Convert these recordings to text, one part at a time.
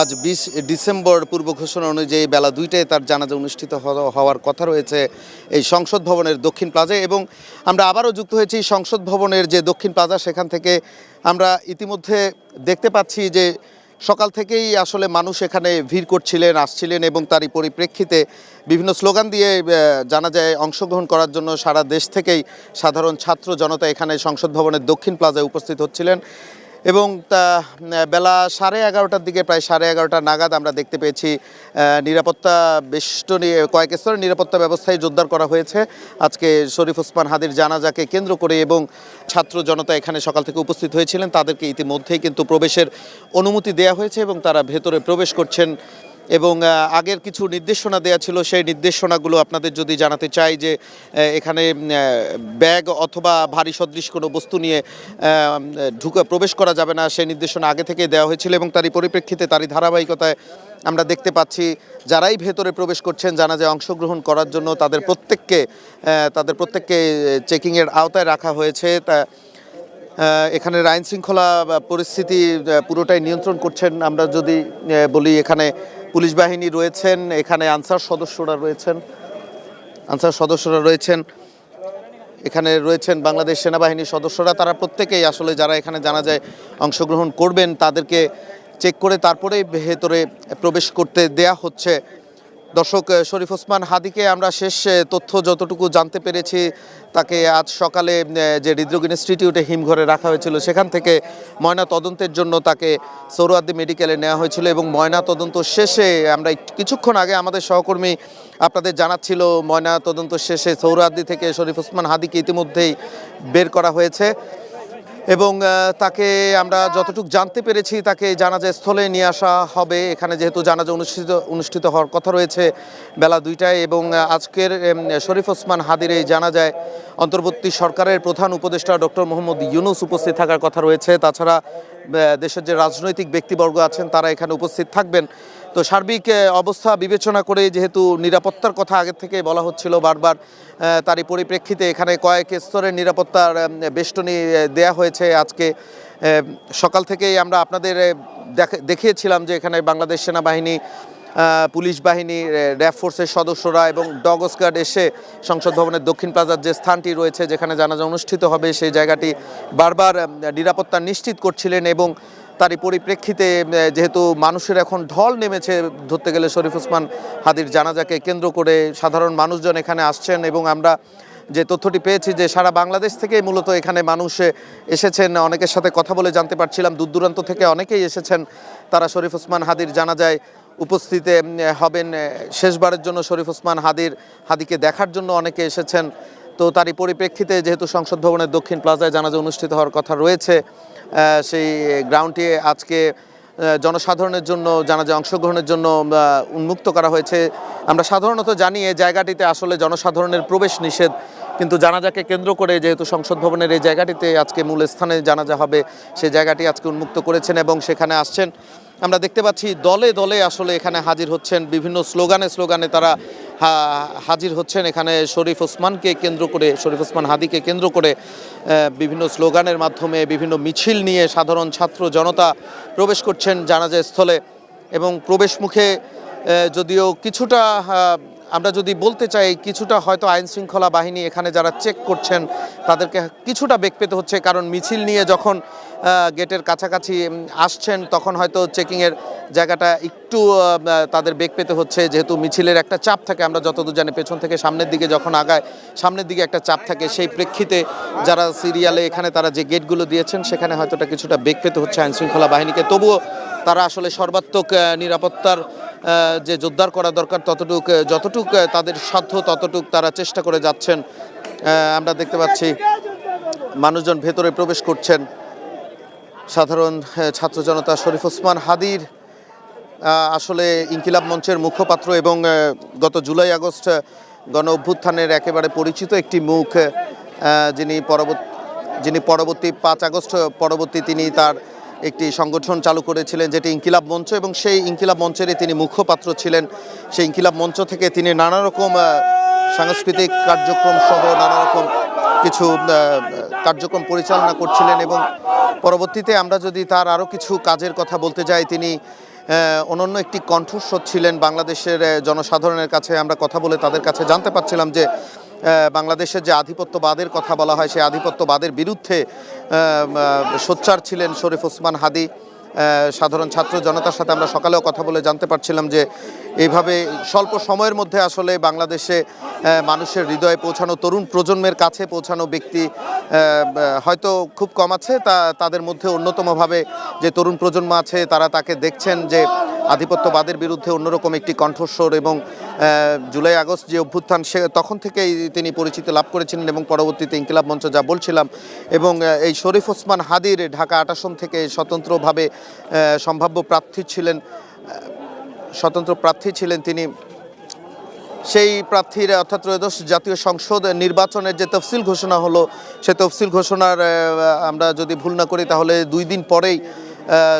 আজ বিশ ডিসেম্বর পূর্ব ঘোষণা অনুযায়ী বেলা দুইটায় তার জানাজা অনুষ্ঠিত হওয়া- হওয়ার কথা রয়েছে এই সংসদ ভবনের দক্ষিণ প্লাজায় এবং আমরা আবারও যুক্ত হয়েছি সংসদ ভবনের যে দক্ষিণ প্লাজা, সেখান থেকে আমরা ইতিমধ্যে দেখতে পাচ্ছি যে সকাল থেকেই আসলে মানুষ এখানে ভিড় করছিলেন, আসছিলেন এবং তারই পরিপ্রেক্ষিতে বিভিন্ন স্লোগান দিয়ে জানা যায় অংশগ্রহণ করার জন্য সারা দেশ থেকেই সাধারণ ছাত্র জনতা এখানে সংসদ ভবনের দক্ষিণ প্লাজায় উপস্থিত হচ্ছিলেন। এবং তা বেলা সাড়ে এগারোটার দিকে, প্রায় সাড়ে এগারোটা নাগাদ আমরা দেখতে পেয়েছি নিরাপত্তা বেষ্টনী কয়েক স্তরের নিরাপত্তা ব্যবস্থায় জোরদার করা হয়েছে। আজকে শরীফ ওসমান হাদির জানাজাকে কেন্দ্র করে এবং ছাত্র জনতা এখানে সকাল থেকে উপস্থিত হয়েছিলেন। তাদেরকে ইতিমধ্যেই কিন্তু প্রবেশের অনুমতি দেয়া হয়েছে এবং তারা ভেতরে প্রবেশ করছেন। এবং আগের কিছু নির্দেশনা দেওয়া ছিল, সেই নির্দেশনাগুলো আপনাদের যদি জানাতে চাই যে এখানে ব্যাগ অথবা ভারী সদৃশ কোনো বস্তু নিয়ে ঢুকে প্রবেশ করা যাবে না, সেই নির্দেশনা আগে থেকে দেওয়া হয়েছিল এবং তারই পরিপ্রেক্ষিতে তারই ধারাবাহিকতায় আমরা দেখতে পাচ্ছি, যারাই ভেতরে প্রবেশ করছেন জানা যায় অংশগ্রহণ করার জন্য তাদের প্রত্যেককে তাদের প্রত্যেককে, চেকিংয়ের আওতায় রাখা হয়েছে। তা এখানে আইন শৃঙ্খলা পরিস্থিতি পুরোটাই নিয়ন্ত্রণ করছেন। আমরা যদি বলি এখানে পুলিশ বাহিনী রয়েছেন, এখানে আনসার সদস্যরা রয়েছেন, আনসার সদস্যরা রয়েছেন, এখানে রয়েছেন বাংলাদেশ সেনাবাহিনীর সদস্যরা, তারা প্রত্যেকেই আসলে যারা এখানে জানা যায় অংশগ্রহণ করবেন, তাদেরকে চেক করে তারপরে ভেতরে প্রবেশ করতে দেয়া হচ্ছে। দর্শক শরীফ ওসমান হাদিকে আমরা শেষ তথ্য যতটুকু জানতে পেরেছি, তাকে আজ সকালে যে হৃদরোগ ইনস্টিটিউটে হিমঘরে রাখা হয়েছিল, সেখান থেকে ময়না তদন্তের জন্য তাকে সৌরআদি মেডিকেলে নেওয়া হয়েছিল এবং ময়না তদন্ত শেষে আমরা কিছুক্ষণ আগে আমাদের সহকর্মী আপনাদের জানাচ্ছিল, ময়না তদন্ত শেষে সৌরআদি থেকে শরীফ ওসমান হাদিকে ইতিমধ্যেই বের করা হয়েছে। এবং তাকে আমরা যতটুকু জানতে পেরেছি, তাকে জানাজা স্থলে নিয়ে আসা হবে। এখানে যেহেতু জানাজা অনুষ্ঠিত অনুষ্ঠিত হওয়ার কথা রয়েছে বেলা দুইটায় এবং আজকের শরীফ ওসমান হাদির এই জানাজায় অন্তর্বর্তী সরকারের প্রধান উপদেষ্টা ডক্টর মোহাম্মদ ইউনুস উপস্থিত থাকার কথা রয়েছে। তাছাড়া দেশের যে রাজনৈতিক ব্যক্তিবর্গ আছেন, তারা এখানে উপস্থিত থাকবেন। তো সার্বিক অবস্থা বিবেচনা করে যেহেতু নিরাপত্তার কথা আগে থেকে বলা হচ্ছিল, বারবার তারই পরিপ্রেক্ষিতে এখানে কয়েক স্তরের নিরাপত্তার বেষ্টনী দেয়া হয়েছে আজকে। সকাল থেকেই আমরা আপনাদের দেখ- দেখিয়েছিলাম যে এখানে বাংলাদেশ সেনাবাহিনী পুলিশ বাহিনী র্যাব ফোর্সের সদস্যরা এবং ডগস গার্ড এসে সংসদ ভবনের দক্ষিণ প্লাজার যে স্থানটি রয়েছে, যেখানে জানাজা অনুষ্ঠিত হবে, সেই জায়গাটি বারবার নিরাপত্তা নিশ্চিত করছিলেন এবং তারই পরিপ্রেক্ষিতে যেহেতু মানুষের এখন ঢল নেমেছে ধরতে গেলে শরীফ ওসমান হাদির জানাজাকে কেন্দ্র করে সাধারণ মানুষজন এখানে আসছেন এবং আমরা যে তথ্যটি পেয়েছি যে সারা বাংলাদেশ থেকেই মূলত এখানে মানুষ এসেছেন। অনেকের সাথে কথা বলে জানতে পারছিলাম, দূর দূরান্ত থেকে অনেকেই এসেছেন। তারা শরীফ ওসমান হাদির জানাজায় উপস্থিত হবেন। শেষবারের জন্য শরীফ ওসমান হাদির, হাদিকে দেখার জন্য অনেকে এসেছেন। তো তারই পরিপ্রেক্ষিতে, যেহেতু সংসদ ভবনের দক্ষিণ প্লাজায় জানাজা অনুষ্ঠিত হওয়ার কথা রয়েছে সেই গ্রাউন্ডটি আজকে জনসাধারণের জন্য, জানাজা অংশগ্রহণের জন্য উন্মুক্ত করা হয়েছে। আমরা সাধারণত জানি এই জায়গাটিতে আসলে জনসাধারণের প্রবেশ নিষেধ, কিন্তু জানাজাকে কেন্দ্র করে যেহেতু সংসদ ভবনের এই জায়গাটিতে আজকে মূল স্থানে জানাজা হবে সেই জায়গাটি আজকে উন্মুক্ত করেছেন এবং সেখানে আসছেন। আমরা দেখতে পাচ্ছি দলে দলে আসলে এখানে হাজির হচ্ছেন, বিভিন্ন স্লোগানে স্লোগানে তারা হাজির হচ্ছেন। এখানে শরীফ ওসমানকে কেন্দ্র করে, শরীফ ওসমান হাদিকে কেন্দ্র করে বিভিন্ন স্লোগানের মাধ্যমে বিভিন্ন মিছিল নিয়ে সাধারণ ছাত্র জনতা প্রবেশ করছেন জানাজা স্থলে এবং প্রবেশ মুখে যদিও কিছুটা আমরা যদি বলতে চাই, কিছুটা হয়তো আইন শৃঙ্খলা বাহিনী এখানে যারা চেক করছেন, তাদেরকে কিছুটা বেগ পেতে হচ্ছে, কারণ মিছিল নিয়ে যখন গেটের কাছাকাছি আসছেন, তখন হয়তো চেকিংয়ের জায়গাটা একটু তাদের বেগ পেতে হচ্ছে, যেহেতু মিছিলের একটা চাপ থাকে। আমরা যতদূর জানি, পেছন থেকে সামনের দিকে যখন আগায়, সামনের দিকে একটা চাপ থাকে। সেই প্রেক্ষিতে যারা সিরিয়ালে এখানে তারা যে গেটগুলো দিয়েছেন, সেখানে হয়তোটা কিছুটা বেগ পেতে হচ্ছে আইন শৃঙ্খলা বাহিনীকে। তবুও তারা আসলে সর্বাত্মক নিরাপত্তার যে জোরদার করা দরকার, ততটুক যতটুক তাদের সাধ্য, ততটুক তারা চেষ্টা করে যাচ্ছেন। আমরা দেখতে পাচ্ছি মানুষজন ভেতরে প্রবেশ করছেন। সাধারণ ছাত্র জনতা শরীফ ওসমান হাদির আসলে ইনকিলাব মঞ্চের মুখপাত্র এবং গত জুলাই আগস্ট গণ অভ্যুত্থানের একেবারে পরিচিত একটি মুখ যিনি পরবর্তী যিনি পরবর্তী পাঁচ আগস্ট, পরবর্তী তিনি তার একটি সংগঠন চালু করেছিলেন যেটি ইনকিলাব মঞ্চ এবং সেই ইনকিলাব মঞ্চেরই তিনি মুখপাত্র ছিলেন। সেই ইনকিলাব মঞ্চ থেকে তিনি নানা রকম সাংস্কৃতিক কার্যক্রম সহ নানা রকম কিছু কার্যক্রম পরিচালনা করছিলেন এবং পরবর্তীতে আমরা যদি তার আরও কিছু কাজের কথা বলতে যাই, তিনি অনন্য একটি কণ্ঠস্বর ছিলেন বাংলাদেশের জনসাধারণের কাছে। আমরা কথা বলে তাদের কাছে জানতে পারছিলাম যে বাংলাদেশের যে আধিপত্যবাদের কথা বলা হয়, সেই আধিপত্যবাদের বিরুদ্ধে সোচ্চার ছিলেন শরীফ ওসমান হাদি। সাধারণ ছাত্র জনতার সাথে আমরা সকালেও কথা বলে জানতে পারছিলাম যে এইভাবে স্বল্প সময়ের মধ্যে আসলে বাংলাদেশে মানুষের হৃদয়ে পৌঁছানো, তরুণ প্রজন্মের কাছে পৌঁছানো ব্যক্তি হয়তো খুব কম আছে। তা, তাদের মধ্যে অন্যতমভাবে যে তরুণ প্রজন্ম আছে, তারা তাকে দেখছেন যে আধিপত্যবাদের বিরুদ্ধে অন্যরকম একটি কণ্ঠস্বর এবং জুলাই আগস্ট যে অভ্যুত্থান, সে তখন থেকেই তিনি পরিচিতি লাভ করেছিলেন এবং পরবর্তীতে ইনকিলাব মঞ্চ যা বলছিলাম এবং এই শরীফ ওসমান হাদির ঢাকা আটাশন থেকে স্বতন্ত্রভাবে সম্ভাব্য প্রার্থী ছিলেন স্বতন্ত্র প্রার্থী ছিলেন তিনি। সেই প্রার্থীর, অর্থাৎ ত্রয়োদশ জাতীয় সংসদ নির্বাচনের যে তফসিল ঘোষণা হলো, সে তফসিল ঘোষণার আমরা যদি ভুল না করি তাহলে দুই দিন পরেই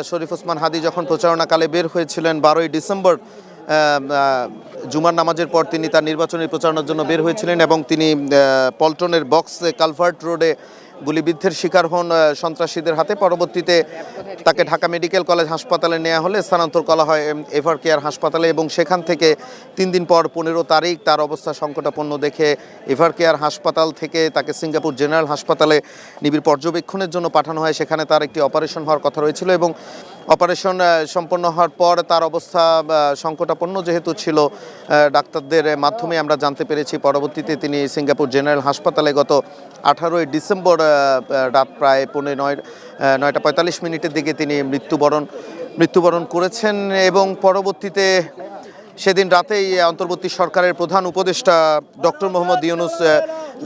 শরীফ ওসমান হাদি যখন প্রচারণাকালে বের হয়েছিলেন বারোই ডিসেম্বর জুমার নামাজের পর তিনি তার নির্বাচনী প্রচারণার জন্য বের হয়েছিলেন এবং তিনি পল্টনের বক্সে কালভার্ট রোডে গুলিবিদ্ধের শিকার হন সন্ত্রাসীদের হাতে। পরবর্তীতে তাকে ঢাকা মেডিকেল কলেজ হাসপাতালে নেওয়া হলে স্থানান্তর করা হয় এভার কেয়ার হাসপাতালে এবং সেখান থেকে তিন দিন পর পনেরো তারিখ তার অবস্থা সংকটাপন্ন দেখে এভার কেয়ার হাসপাতাল থেকে তাকে সিঙ্গাপুর জেনারেল হাসপাতালে নিবিড় পর্যবেক্ষণের জন্য পাঠানো হয়। সেখানে তার একটি অপারেশন হওয়ার কথা রয়েছিল এবং অপারেশন সম্পন্ন হওয়ার পর তার অবস্থা সংকটাপন্ন যেহেতু ছিল ডাক্তারদের মাধ্যমে আমরা জানতে পেরেছি। পরবর্তীতে তিনি সিঙ্গাপুর জেনারেল হাসপাতালে গত আঠারোই ডিসেম্বর রাত প্রায় পৌনে নয় নয়টা পঁয়তাল্লিশ মিনিটের দিকে তিনি মৃত্যুবরণ মৃত্যুবরণ করেছেন এবং পরবর্তীতে সেদিন রাতেই অন্তর্বর্তী সরকারের প্রধান উপদেষ্টা ডক্টর মোহাম্মদ ইউনুস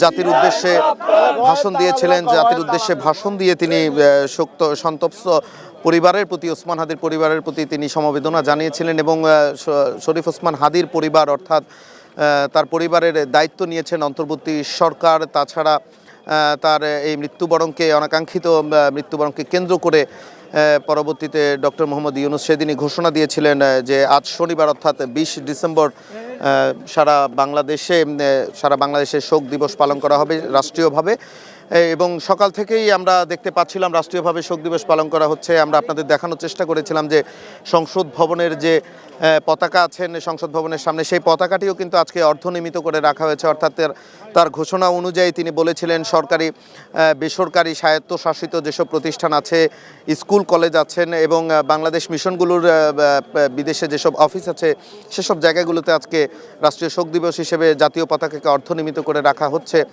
জাতির উদ্দেশ্যে ভাষণ দিয়েছিলেন। জাতির উদ্দেশ্যে ভাষণ দিয়ে তিনি শোক্ত, সন্তপ্ত পরিবারের প্রতি, ওসমান হাদির পরিবারের প্রতি তিনি সমবেদনা জানিয়েছিলেন এবং শরীফ ওসমান হাদির পরিবার অর্থাৎ তার পরিবারের দায়িত্ব নিয়েছেন অন্তর্বর্তী সরকার, তাছাড়া তার এই মৃত্যুবরণকে, অনাকাঙ্ক্ষিত মৃত্যুবরণকে কেন্দ্র করে পরবর্তীতে ডক্টর মোহাম্মদ ইউনুস সেদিনই ঘোষণা দিয়েছিলেন যে আজ শনিবার অর্থাৎ বিশ ডিসেম্বর সারা বাংলাদেশে সারা বাংলাদেশে শোক দিবস পালন করা হবে রাষ্ট্রীয়ভাবে। এবং সকাল থেকেই আমরা দেখতে পাচ্ছিলাম রাষ্ট্রীয়ভাবে শোক দিবস পালন করা হচ্ছে। আমরা আপনাদের দেখানোর চেষ্টা করেছিলাম যে সংসদ ভবনের যে পতাকা আছেন সংসদ ভবনের সামনে, সেই পতাকাটিও কিন্তু আজকে অর্ধনিমিত করে রাখা হয়েছে। অর্থাৎ তার- ঘোষণা অনুযায়ী তিনি বলেছিলেন, সরকারি বেসরকারি স্বায়ত্তশাসিত যেসব প্রতিষ্ঠান আছে, স্কুল, কলেজ আছেন এবং বাংলাদেশ মিশনগুলোর বিদেশে যেসব অফিস আছে, সেসব জায়গাগুলোতে আজকে রাষ্ট্রীয় শোক দিবস হিসেবে জাতীয় পতাকাকে অর্ধনিমিত করে রাখা হচ্ছে।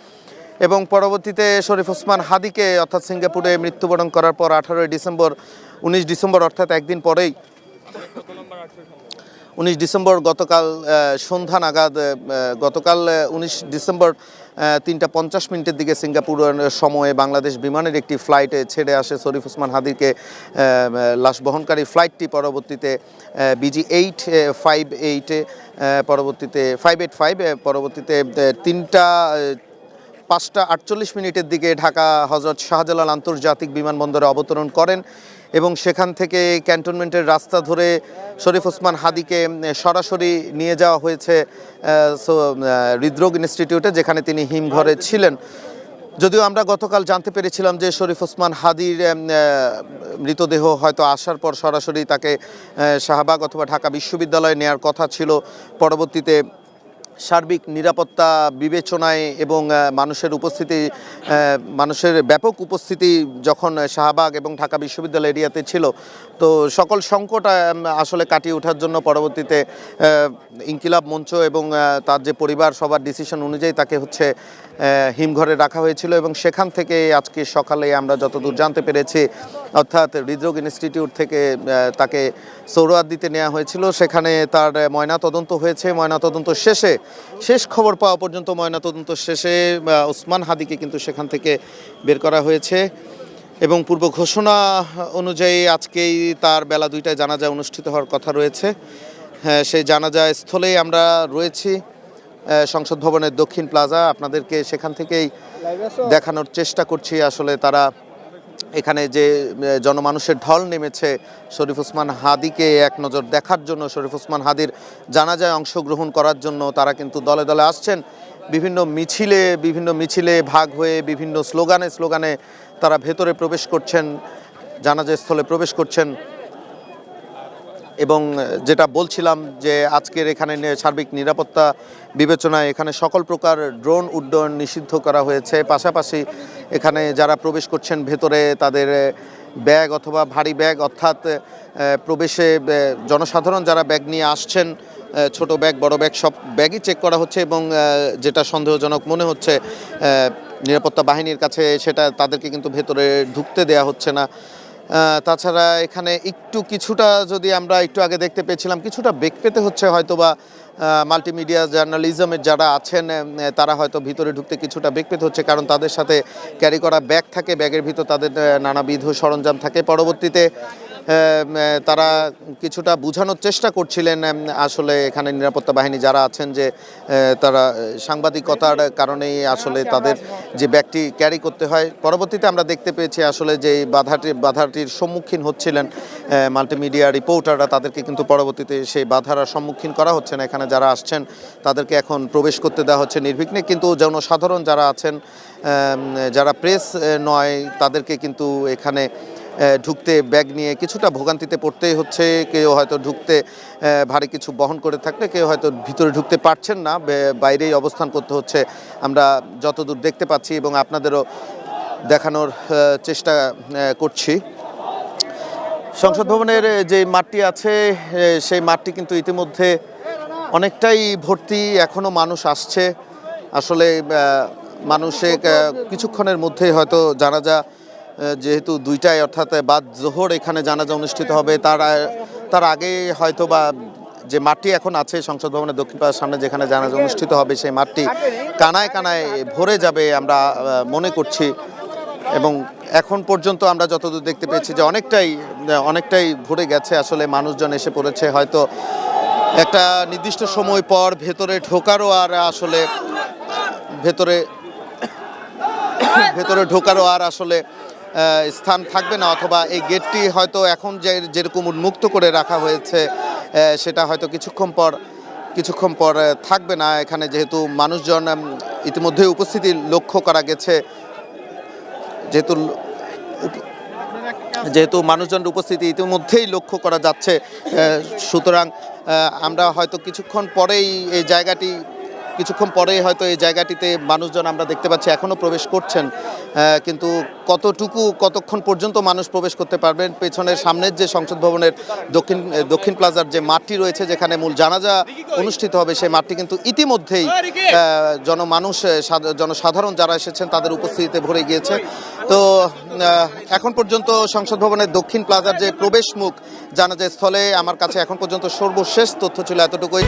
এবং পরবর্তীতে শরীফ ওসমান হাদিকে, অর্থাৎ সিঙ্গাপুরে মৃত্যুবরণ করার পর আঠারোই ডিসেম্বর, উনিশ ডিসেম্বর, অর্থাৎ একদিন পরেই, উনিশ ডিসেম্বর গতকাল সন্ধ্যা নাগাদ গতকাল উনিশ ডিসেম্বর তিনটা পঞ্চাশ মিনিটের দিকে সিঙ্গাপুর সময়ে বাংলাদেশ বিমানের একটি ফ্লাইটে ছেড়ে আসে শরীফ ওসমান হাদিরকে লাশ বহনকারী ফ্লাইটটি পরবর্তীতে বিজি এইট ফাইভ এইটে পরবর্তীতে ফাইভ এইট ফাইভ পরবর্তীতে তিনটা পাঁচটা আটচল্লিশ মিনিটের দিকে ঢাকা হজরত শাহজালাল আন্তর্জাতিক বিমানবন্দরে অবতরণ করেন এবং সেখান থেকে ক্যান্টনমেন্টের রাস্তা ধরে শরীফ ওসমান হাদিকে সরাসরি নিয়ে যাওয়া হয়েছে হৃদরোগ ইনস্টিটিউটে যেখানে তিনি হিমঘরে ছিলেন। যদিও আমরা গতকাল জানতে পেরেছিলাম যে শরীফ ওসমান হাদির মৃতদেহ হয়তো আসার পর সরাসরি তাকে শাহবাগ অথবা ঢাকা বিশ্ববিদ্যালয়ে নেয়ার কথা ছিল। পরবর্তীতে সার্বিক নিরাপত্তা বিবেচনায় এবং মানুষের উপস্থিতি মানুষের ব্যাপক উপস্থিতি যখন শাহবাগ এবং ঢাকা বিশ্ববিদ্যালয় এরিয়াতে ছিল, তো সকল সংকট আসলে কাটিয়ে ওঠার জন্য পরবর্তীতে ইনকিলাব মঞ্চ এবং তার যে পরিবার সবার ডিসিশন অনুযায়ী তাকে হচ্ছে হিমঘরে রাখা হয়েছিল এবং সেখান থেকে আজকে সকালে আমরা যতদূর জানতে পেরেছি, অর্থাৎ হৃদরোগ ইনস্টিটিউট থেকে তাকে সৌরয়াদ দিতে নেওয়া হয়েছিল। সেখানে তার ময়না তদন্ত হয়েছে। ময়না তদন্ত শেষে, শেষ খবর পাওয়া পর্যন্ত ময়না তদন্ত শেষে ওসমান হাদিকে কিন্তু সেখান থেকে বের করা হয়েছে। এবং পূর্ব ঘোষণা অনুযায়ী আজকেই তার বেলা দুইটায় জানাজা অনুষ্ঠিত হওয়ার কথা রয়েছে। হ্যাঁ সেই জানাজা স্থলেই আমরা রয়েছি। সংসদ ভবনের দক্ষিণ প্লাজা, আপনাদেরকে সেখান থেকেই দেখানোর চেষ্টা করছি। আসলে তারা এখানে যে জনমানুষের ঢল নেমেছে, শরীফ ওসমান হাদিকে এক নজর দেখার জন্য, শরীফ ওসমান হাদির জানাজায় অংশগ্রহণ করার জন্য তারা কিন্তু দলে দলে আসছেন। বিভিন্ন মিছিলে বিভিন্ন মিছিলে ভাগ হয়ে বিভিন্ন স্লোগানে স্লোগানে তারা ভেতরে প্রবেশ করছেন জানাজা স্থলে প্রবেশ করছেন। এবং যেটা বলছিলাম যে আজকের এখানে সার্বিক নিরাপত্তা বিবেচনায় এখানে সকল প্রকার ড্রোন উড্ডয়ন নিষিদ্ধ করা হয়েছে। পাশাপাশি এখানে যারা প্রবেশ করছেন, ভেতরে তাদের ব্যাগ অথবা ভারী ব্যাগ অর্থাৎ প্রবেশে জনসাধারণ যারা ব্যাগ নিয়ে আসছেন ছোট ব্যাগ, বড় ব্যাগ, সব ব্যাগই চেক করা হচ্ছে এবং যেটা সন্দেহজনক মনে হচ্ছে নিরাপত্তা বাহিনীর কাছে সেটা তাদেরকে কিন্তু ভেতরে ঢুকতে দেয়া হচ্ছে না। তাছাড়া এখানে একটু কিছুটা যদি আমরা একটু আগে দেখতে পেয়েছিলাম, কিছুটা বেগ পেতে হচ্ছে হয়তো বা মাল্টিমিডিয়া জার্নালিজমের যারা আছেন তারা হয়তো ভিতরে ঢুকতে কিছুটা বেগ পেতে হচ্ছে কারণ তাদের সাথে ক্যারি করা ব্যাগ থাকে ব্যাগের ভিতর তাদের নানাবিধ সরঞ্জাম থাকে। পরবর্তীতে তারা কিছুটা বোঝানোর চেষ্টা করছিলেন আসলে এখানে নিরাপত্তা বাহিনী যারা আছেন যে তারা সাংবাদিকতার কারণেই আসলে তাদের যে ব্যাগটি ক্যারি করতে হয়। পরবর্তীতে আমরা দেখতে পেয়েছি আসলে যে বাধাটি, বাধাটির সম্মুখীন হচ্ছিলেন মাল্টিমিডিয়া রিপোর্টাররা তাদেরকে কিন্তু পরবর্তীতে সেই বাধার সম্মুখীন করা হচ্ছে না। এখানে যারা আসছেন, তাদেরকে এখন প্রবেশ করতে দেওয়া হচ্ছে নির্বিঘ্নে। কিন্তু জনসাধারণ যারা আছেন যারা প্রেস নয়, তাদেরকে কিন্তু এখানে ঢুকতে ব্যাগ নিয়ে কিছুটা ভোগান্তিতে পড়তেই হচ্ছে। কেউ হয়তো ঢুকতে ভারী কিছু বহন করে থাকলে কেউ হয়তো ভিতরে ঢুকতে পারছেন না। বাইরেই অবস্থান করতে হচ্ছে। আমরা যতদূর দেখতে পাচ্ছি এবং আপনাদেরও দেখানোর চেষ্টা করছি। সংসদ ভবনের যে মাঠটি আছে সেই মাঠটি কিন্তু ইতিমধ্যে অনেকটাই ভর্তি। এখনও মানুষ আসছে। আসলে মানুষে কিছুক্ষণের মধ্যে হয়তো জানাজা যেহেতু দুইটায় অর্থাৎ বাদ জোহর এখানে জানাজা অনুষ্ঠিত হবে, তার তার আগে হয়তো বা যে মাঠটি এখন আছে, সংসদ ভবনের দক্ষিণ পাড়ার সামনে যেখানে জানাজা অনুষ্ঠিত হবে, সেই মাঠটি কানায় কানায় ভরে যাবে আমরা মনে করছি। এবং এখন পর্যন্ত আমরা যতদূর দেখতে পেয়েছি যে অনেকটাই অনেকটাই ভরে গেছে, আসলে মানুষজন এসে পড়েছে। হয়তো একটা নির্দিষ্ট সময় পর ভেতরে ঢোকারও আর আসলে, ভেতরে ভেতরে ঢোকারও আর আসলে স্থান থাকবে না অথবা এই গেটটি হয়তো এখন যে যেরকম উন্মুক্ত করে রাখা হয়েছে সেটা হয়তো কিছুক্ষণ পর কিছুক্ষণ পর থাকবে না। এখানে যেহেতু মানুষজন ইতিমধ্যে উপস্থিতি লক্ষ্য করা গেছে, যেহেতু যেহেতু মানুষজনের উপস্থিতি ইতিমধ্যেই লক্ষ্য করা যাচ্ছে সুতরাং আমরা হয়তো কিছুক্ষণ পরেই এই জায়গাটি কিছুক্ষণ পরেই হয়তো এই জায়গাটিতে মানুষজন আমরা দেখতে পাচ্ছি এখনও প্রবেশ করছেন। কিন্তু কতটুকু, কতক্ষণ পর্যন্ত মানুষ প্রবেশ করতে পারবেন? পেছনের সামনের যে সংসদ ভবনের দক্ষিণ দক্ষিণ প্লাজার যে মাঠটি রয়েছে, যেখানে মূল জানাজা অনুষ্ঠিত হবে, সেই মাঠটি কিন্তু ইতিমধ্যেই জনমানুষ জনসাধারণ যারা এসেছেন, তাদের উপস্থিতিতে ভরে গিয়েছে। তো এখন পর্যন্ত সংসদ ভবনের দক্ষিণ প্লাজার যে প্রবেশ মুখ জানাজা স্থলে আমার কাছে এখন পর্যন্ত সর্বশেষ তথ্য ছিল এতটুকুই।